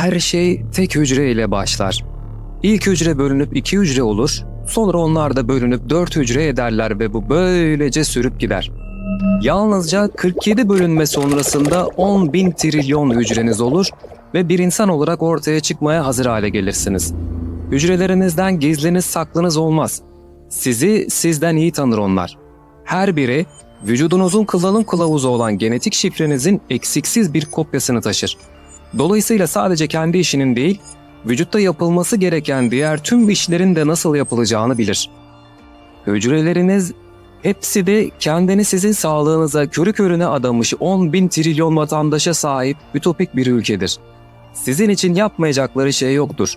Her şey tek hücre ile başlar. İlk hücre bölünüp iki hücre olur, sonra onlar da bölünüp dört hücre ederler ve bu böylece sürüp gider. Yalnızca 47 bölünme sonrasında 10 bin trilyon hücreniz olur ve bir insan olarak ortaya çıkmaya hazır hale gelirsiniz. Hücrelerinizden gizliniz saklınız olmaz. Sizi sizden iyi tanır onlar. Her biri vücudunuzun kullanım kılavuzu olan genetik şifrenizin eksiksiz bir kopyasını taşır. Dolayısıyla sadece kendi işinin değil, vücutta yapılması gereken diğer tüm işlerin de nasıl yapılacağını bilir. Hücreleriniz hepsi de kendini sizin sağlığınıza körü körüne adamış 10 bin trilyon vatandaşa sahip ütopik bir ülkedir. Sizin için yapmayacakları şey yoktur.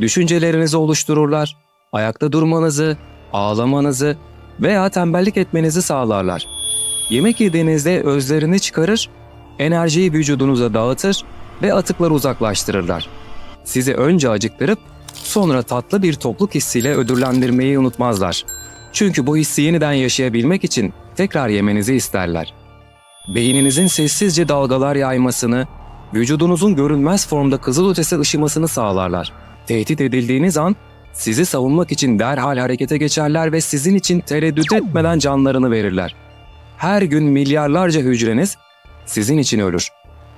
Düşüncelerinizi oluştururlar, ayakta durmanızı, ağlamanızı veya tembellik etmenizi sağlarlar. Yemek yediğinizde özlerini çıkarır, enerjiyi vücudunuza dağıtır ve atıkları uzaklaştırırlar. Sizi önce acıktırıp sonra tatlı bir topluluk hissiyle ödüllendirmeyi unutmazlar. Çünkü bu hissi yeniden yaşayabilmek için tekrar yemenizi isterler. Beyninizin sessizce dalgalar yaymasını, vücudunuzun görünmez formda kızılötesi ışımasını sağlarlar. Tehdit edildiğiniz an sizi savunmak için derhal harekete geçerler ve sizin için tereddüt etmeden canlarını verirler. Her gün milyarlarca hücreniz sizin için ölür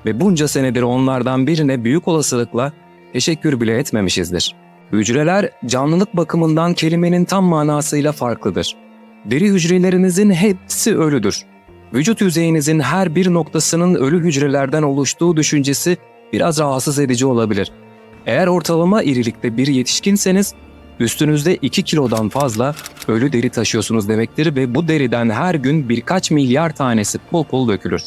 ve bunca senedir onlardan birine büyük olasılıkla teşekkür bile etmemişizdir. Hücreler canlılık bakımından kelimenin tam manasıyla farklıdır. Deri hücrelerinizin hepsi ölüdür. Vücut yüzeyinizin her bir noktasının ölü hücrelerden oluştuğu düşüncesi biraz rahatsız edici olabilir. Eğer ortalama irilikte bir yetişkinseniz üstünüzde 2 kilodan fazla ölü deri taşıyorsunuz demektir ve bu deriden her gün birkaç milyar tanesi pul pul dökülür.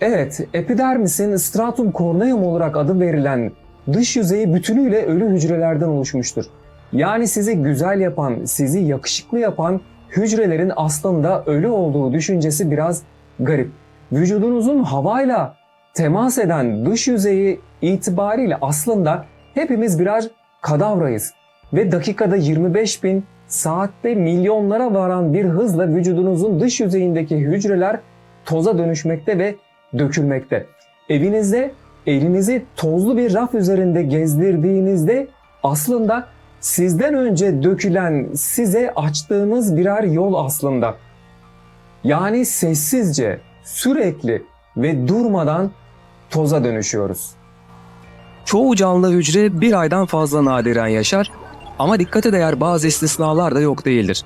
Evet, epidermisin stratum corneum olarak adı verilen dış yüzeyi bütünüyle ölü hücrelerden oluşmuştur. Yani sizi güzel yapan, sizi yakışıklı yapan hücrelerin aslında ölü olduğu düşüncesi biraz garip. Vücudunuzun havayla temas eden dış yüzeyi itibariyle aslında hepimiz birer kadavrayız. Ve dakikada 25 bin, saatte milyonlara varan bir hızla vücudunuzun dış yüzeyindeki hücreler toza dönüşmekte ve dökülmekte. Evinizde elinizi tozlu bir raf üzerinde gezdirdiğinizde aslında sizden önce dökülen size açtığınız birer yol aslında. Yani sessizce, sürekli ve durmadan toza dönüşüyoruz. Çoğu canlı hücre bir aydan fazla nadiren yaşar ama dikkate değer bazı istisnalar da yok değildir.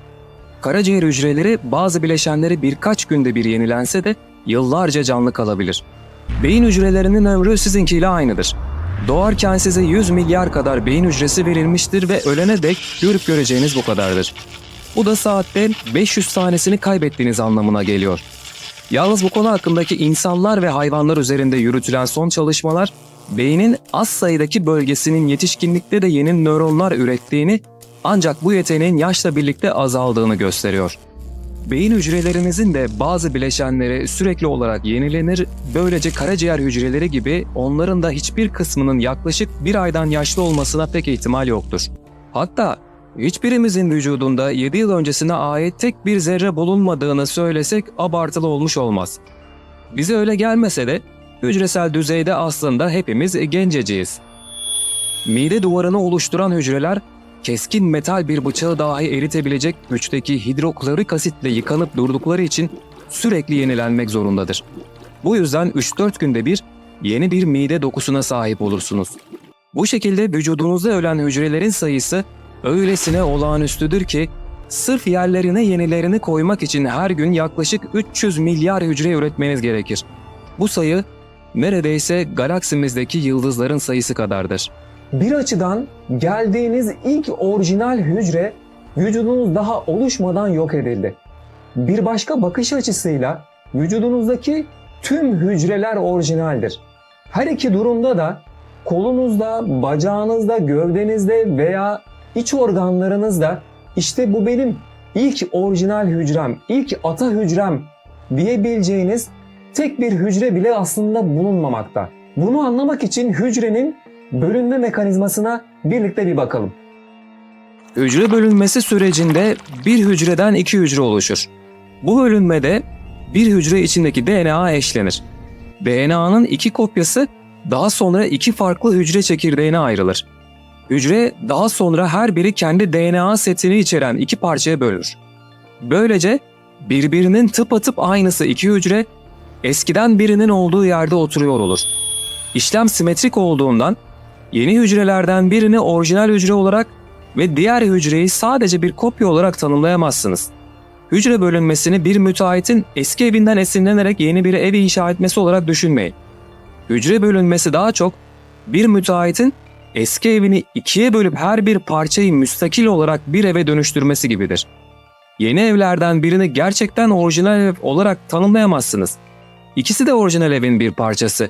Karaciğer hücreleri bazı bileşenleri birkaç günde bir yenilense de yıllarca canlı kalabilir. Beyin hücrelerinin ömrü sizinkiyle aynıdır. Doğarken size 100 milyar kadar beyin hücresi verilmiştir ve ölene dek görüp göreceğiniz bu kadardır. Bu da saatte 500 tanesini kaybettiğiniz anlamına geliyor. Yalnız bu konu hakkındaki insanlar ve hayvanlar üzerinde yürütülen son çalışmalar, beynin az sayıdaki bölgesinin yetişkinlikte de yeni nöronlar ürettiğini ancak bu yeteneğin yaşla birlikte azaldığını gösteriyor. Beyin hücrelerinizin de bazı bileşenleri sürekli olarak yenilenir, böylece karaciğer hücreleri gibi onların da hiçbir kısmının yaklaşık bir aydan yaşlı olmasına pek ihtimal yoktur. Hatta hiçbirimizin vücudunda 7 yıl öncesine ait tek bir zerre bulunmadığını söylesek abartılı olmuş olmaz. Bize öyle gelmese de hücresel düzeyde aslında hepimiz genceciyiz. Mide duvarını oluşturan hücreler keskin metal bir bıçağı dahi eritebilecek güçteki hidroklorik asitle yıkanıp durdukları için sürekli yenilenmek zorundadır. Bu yüzden 3-4 günde bir yeni bir mide dokusuna sahip olursunuz. Bu şekilde vücudunuzda ölen hücrelerin sayısı öylesine olağanüstüdür ki sırf yerlerine yenilerini koymak için her gün yaklaşık 300 milyar hücre üretmeniz gerekir. Bu sayı neredeyse galaksimizdeki yıldızların sayısı kadardır. Bir açıdan geldiğiniz ilk orijinal hücre vücudunuz daha oluşmadan yok edildi. Bir başka bakış açısıyla vücudunuzdaki tüm hücreler orijinaldir. Her iki durumda da kolunuzda, bacağınızda, gövdenizde veya iç organlarınızda işte bu benim ilk orijinal hücrem, ilk ata hücrem diyebileceğiniz tek bir hücre bile aslında bulunmamakta. Bunu anlamak için hücrenin bölünme mekanizmasına birlikte bir bakalım. Hücre bölünmesi sürecinde bir hücreden iki hücre oluşur. Bu bölünmede bir hücre içindeki DNA eşlenir. DNA'nın iki kopyası daha sonra iki farklı hücre çekirdeğine ayrılır. Hücre daha sonra her biri kendi DNA setini içeren iki parçaya bölünür. Böylece birbirinin tıpatıp aynısı iki hücre eskiden birinin olduğu yerde oturuyor olur. İşlem simetrik olduğundan yeni hücrelerden birini orijinal hücre olarak ve diğer hücreyi sadece bir kopya olarak tanımlayamazsınız. Hücre bölünmesini bir müteahhitin eski evinden esinlenerek yeni bir ev inşa etmesi olarak düşünmeyin. Hücre bölünmesi daha çok bir müteahhitin eski evini ikiye bölüp her bir parçayı müstakil olarak bir eve dönüştürmesi gibidir. Yeni evlerden birini gerçekten orijinal ev olarak tanımlayamazsınız. İkisi de orijinal evin bir parçası.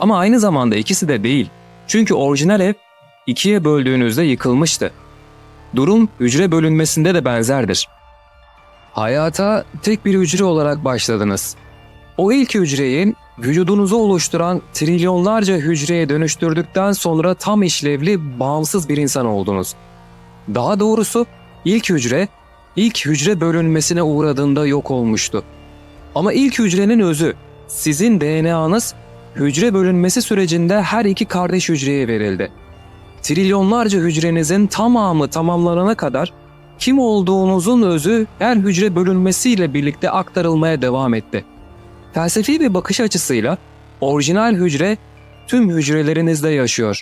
Ama aynı zamanda ikisi de değil. Çünkü orijinal ev ikiye böldüğünüzde yıkılmıştı. Durum hücre bölünmesinde de benzerdir. Hayata tek bir hücre olarak başladınız. O ilk hücreyi vücudunuzu oluşturan trilyonlarca hücreye dönüştürdükten sonra tam işlevli, bağımsız bir insan oldunuz. Daha doğrusu ilk hücre, ilk hücre bölünmesine uğradığında yok olmuştu. Ama ilk hücrenin özü, sizin DNA'nız hücre bölünmesi sürecinde her iki kardeş hücreye verildi. Trilyonlarca hücrenizin tamamı tamamlanana kadar kim olduğunuzun özü her hücre bölünmesiyle birlikte aktarılmaya devam etti. Felsefi bir bakış açısıyla orijinal hücre tüm hücrelerinizde yaşıyor.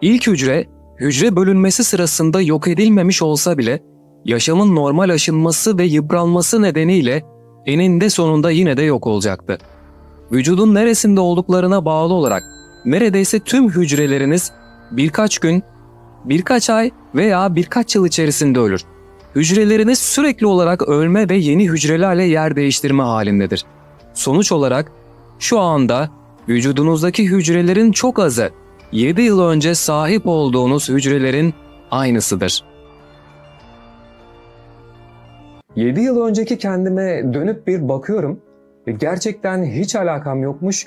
İlk hücre, hücre bölünmesi sırasında yok edilmemiş olsa bile yaşamın normal aşınması ve yıpranması nedeniyle eninde sonunda yine de yok olacaktı. Vücudun neresinde olduklarına bağlı olarak neredeyse tüm hücreleriniz birkaç gün, birkaç ay veya birkaç yıl içerisinde ölür. Hücreleriniz sürekli olarak ölme ve yeni hücrelerle yer değiştirme halindedir. Sonuç olarak şu anda vücudunuzdaki hücrelerin çok azı 7 yıl önce sahip olduğunuz hücrelerin aynısıdır. 7 yıl önceki kendime dönüp bir bakıyorum gerçekten hiç alakam yokmuş.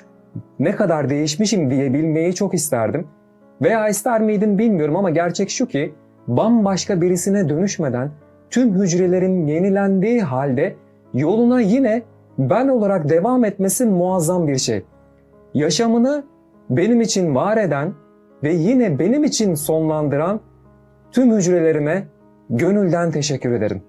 Ne kadar değişmişim diyebilmeyi çok isterdim. Veya ister miydim bilmiyorum ama gerçek şu ki bambaşka birisine dönüşmeden tüm hücrelerin yenilendiği halde yoluna yine ben olarak devam etmesi muazzam bir şey. Yaşamını benim için var eden ve yine benim için sonlandıran tüm hücrelerime gönülden teşekkür ederim.